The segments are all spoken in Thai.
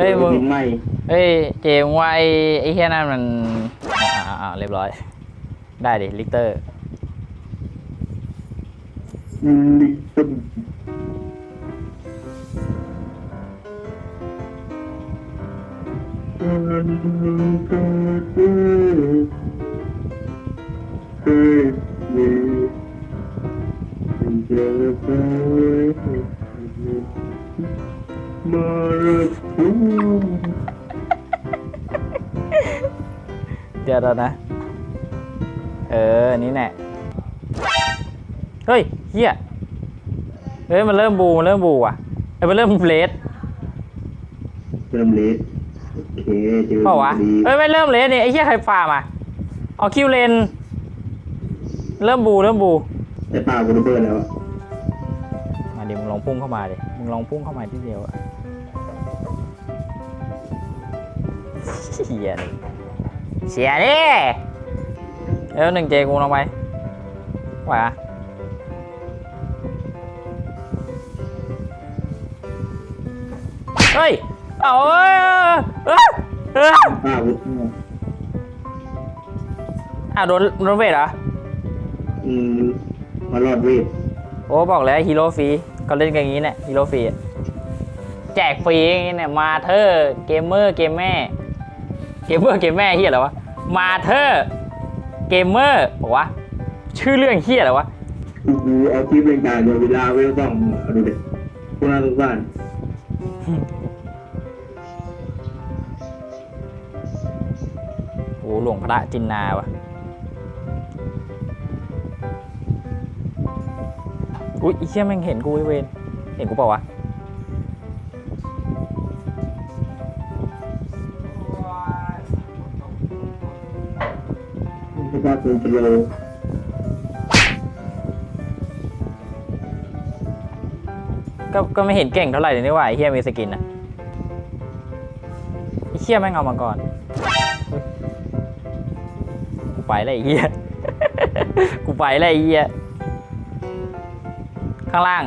เฮ้ยมึงบินไหมเฮ้ยเจมงว่าไอ้ไอ้เฮียนั่นมันอ่าอ่าอ่าเรียบร้อย ได้ดิลิกเตอร์ลิซึมเคยมีเจอไป มารักคุณเดี๋ยวเรานะ เออ นี่แน่เฮ้ยเฮียเฮ้ย มันเริ่มบู มันเริ่มบูอะเอ้ยมันเริ่มเลสเริ่มเลสโอเคเจอเปล่าวะดีเอ้ย ไม่เริ่มเลสนี่ไอ้เฮียใครฟาร์มอะเอาคิวเลน เริ่มบู เริ่มบูแต่ป่ากูระเบิดแล้วอะมา ดิมึงลองพุ่งเข้ามาดิมึงลองพุ่งเข้ามาที่เดียวอะเสียดิเสียดิเอ้ยหนึ่งเจกูลงไปไหวอะเฮ้ยเอาเอ้ยเอ้ยเอ้ยป่ากูอ้าวโดนโดนเวทเหรออืมมารอดเวทโอ้บอกแล้วฮีโร่ฟรี เขาเล่นกันอย่างนี้เนี่ยฮีโร่ฟรีอะแจกฟรีอย่างนี้เนี่ยมาเธอเกมเมอร์เกมแม่เกมเมอร์เกมแม่เฮียอะไรวะมาเธอเกมเมอร์บอกว่าชื่อเรื่องเฮียอะไรวะกูกูเอาคลิปเล่นการโดนเวลาเวลต้องเอาดูดิพวกน่าสงสารโอ้หลวงพระจินนาวะ อุ้ยไอ้เฮียแม่งเห็นกูไอเวนเห็นกูเปล่าวะก็ก็ไม่เห็นเก่งเท่าไหร่เลยนี่หว่าไอ้เฮียมีสกินอะไอ้เฮียแม่งเอามาก่อนกูไปแล้วไอ้เฮียกูไปแล้วไอ้เฮีย ข้างล่าง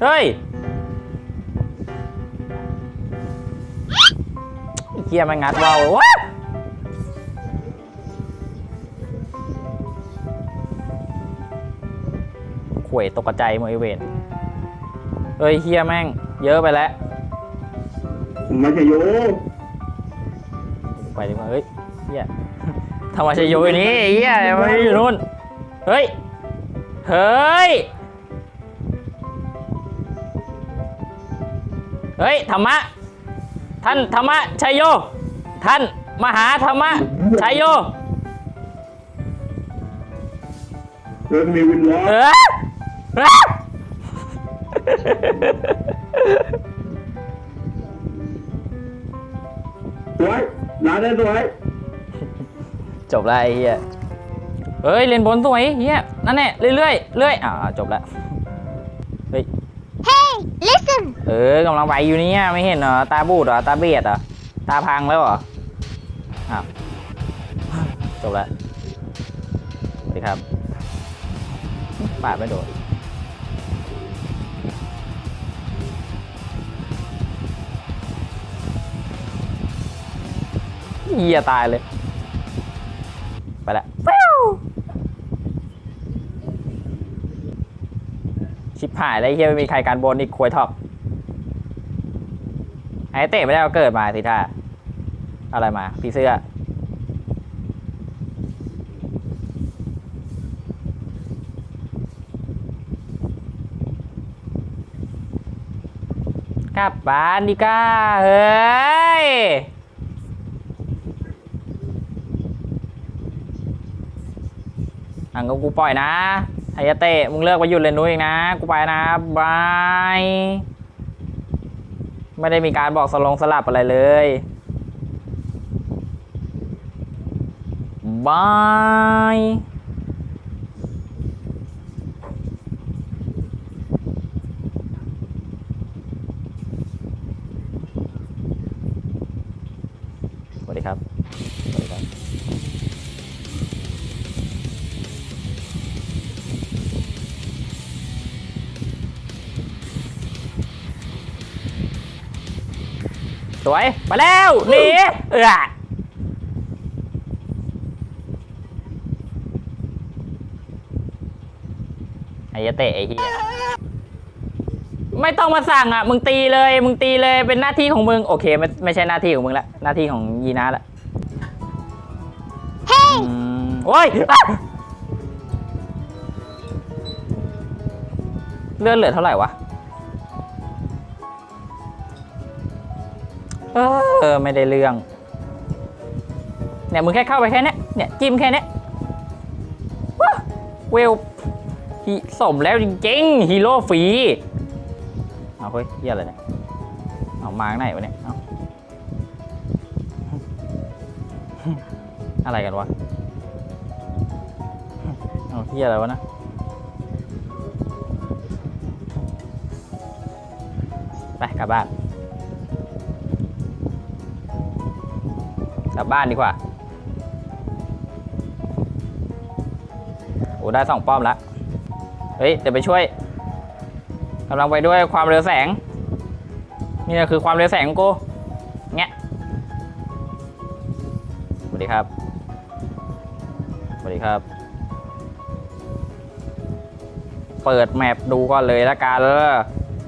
เฮ้ยเฮียมันงัดว่าวเลยวะข่วยตกใจมดไอเวนเฮ้ยเฮียแม่ง เยอะไปแล้ว มไม่ใช่โยไปดีกว่าเฮ้ยเฮียทำไมจะอยู่อย่างนี้ไอ้เฮียไม่ได้อยู่นู่น เฮ้ย เฮ้ย เฮ้ยธรรมะ ท่านธรรมะชัยโย ท่านมหาธรรมะชัยโยเออมีวินล้อเออ สวยร้านได้สวยจบแล้วไอ้เฮียเฮ้ยเรียนบนสวยเฮียนั่นแน่เรื่อยๆเรื่อยอ่าจบแล้วเฮ้ย Hey, listen! เออกำลังไปอยู่เนี่ยไม่เห็นเหรอตาบูดเหรอตาเบียดเหรอตาพังแล้วเหรออ้าวจบแล้วสวัสดีครับปาดไม่โดน เหี้ยตายเลย ไปละฟิวชิบหายแล้วไอ้เฮียไม่มีใครการบนอีกควยท็อปไอ้เตะไม่ได้เอาเกิดมาสิท่าอะไรมาผีเสื้อกลับบ้านดีก้าเฮ้ย อังก็กูปล่อยนะไฮยาเตะมึงเลิกไปหยุดเลนนู้นเองนะ กูไปนะบายไม่ได้มีการบอกสลงสลับอะไรเลยบายสวัสดีครับ สวัสดีครับ สวยไปแล้วหนีเออไอ้ยะเตะไอ้เหี้ยไม่ต้องมาสั่งอะ มึงตีเลย มึงตีเลยเป็นหน้าที่ของมึง โอเคไม่ไม่ใช่หน้าที่ของมึงละหน้าที่ของยีนาละ Hey, อืมโอ้ยอะเลือดเหลือเท่าไหร่วะ เออไม่ได้เรื่อง เนี่ยมึงแค่เข้าไปแค่เนี้ยเนี่ยจิ้มแค่เนี้ยว้าเวลฮีสมแล้วจริงๆฮีโร่ฟรีเอาเฮ้ยเฮียอะไรเนี่ยเอามาข้างไหนวะเนี่ยเอาอะไรกันวะเอาเหี้ยอะไรวะนะไปกลับบ้าน กลับบ้านดีกว่า โอ้ได้สองป้อมแล้วเฮ้ยเดี๋ยวไปช่วยกำลังไปด้วยความเร็วแสง นี่คือความเร็วแสงของกูเงี้ยสวัสดีครับสวัสดีครับ เปิดแมปดูก่อนเลยละกัน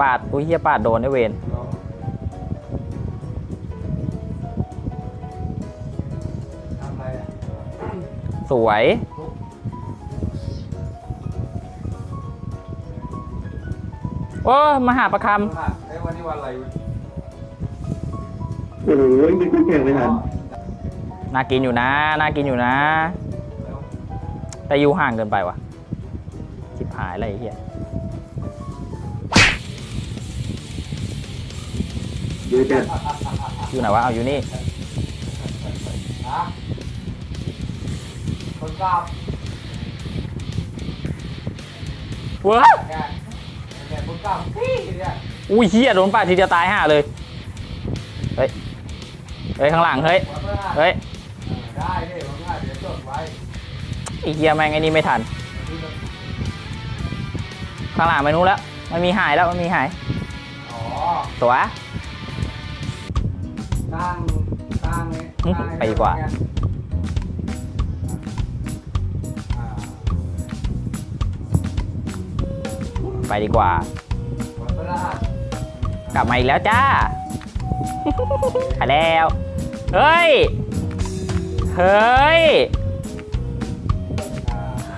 ปาดอุ้ยเฮียปาดโดนไอ้เวน วย โอ้มาหาประคอะไอ้ยวันนี้วันอะไรวะโอ้โหยิงคู่แข่งไม่ทันำน่ากินอยู่นะน่ากินอยู่นะ แต่อยู่ห่างเกินไปว่ะชิบหายอะไรไอ้เหี้ยเดี๋ยวจะอยู่ไหนวะเอาอยู่นี่ ฮะคน กราบเว้ยแกแกคนกราบพี่เนี่ยอุ้ยเฮียโดนปาดทีเดียวตายห่าเลย เฮ้ย เฮ้ยข้างหลังเฮ้ยวันพฤหัสเฮ้ยเออได้ดิวันพฤหัสเดี๋ยวจดไว้ไอ้เฮียแม่งไอ้นี่ไม่ทันข้างหลังไม่นู้นแล้ว มันมีหายแล้วมันมีหาย อ๋อตัว ตั้งตั้งเนี่ยอืมตั้งไปดีกว่าอ่ ไปดีกว่า กลับมาอีกแล้วจ้าไปแล้ว เฮ้ย เฮ้ย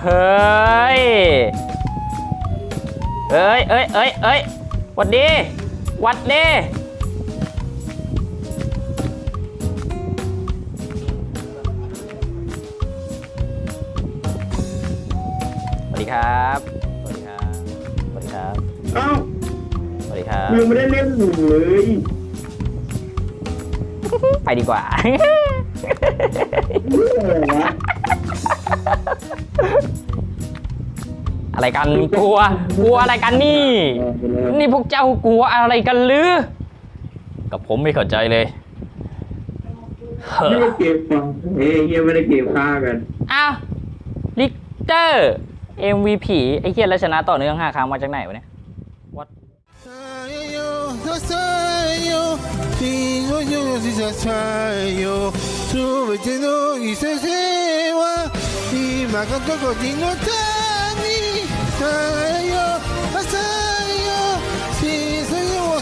เฮ้ย เอ้ยเอ้ยเอ้ยเอ้ยหวัดดีหวัดดีสวัสดีครับ อ้าสวัสดีครับ มึงไม่ได้เล่นหนูเลยไปดีกว่าเมื่อวะอะไรกันกลัว กลัวอะไรกันนี่ นี่พวกเจ้ากลัวอะไรกันหรือ กับผมไม่เข้าใจเลยเฮ้ไม่อได้เก็บฟังเฮ้ยเฮียไม่ได้เก็บค่ากันอ้าวลิกเตอร์ MVP ไอ้เฮียแล้วชนะต่อเนื่องห้าครั้งมาจากไหนวะเนี่ย What さよ なさよ君のよしさよすべての犠牲は今がどこにのたにさよなさよ小さよ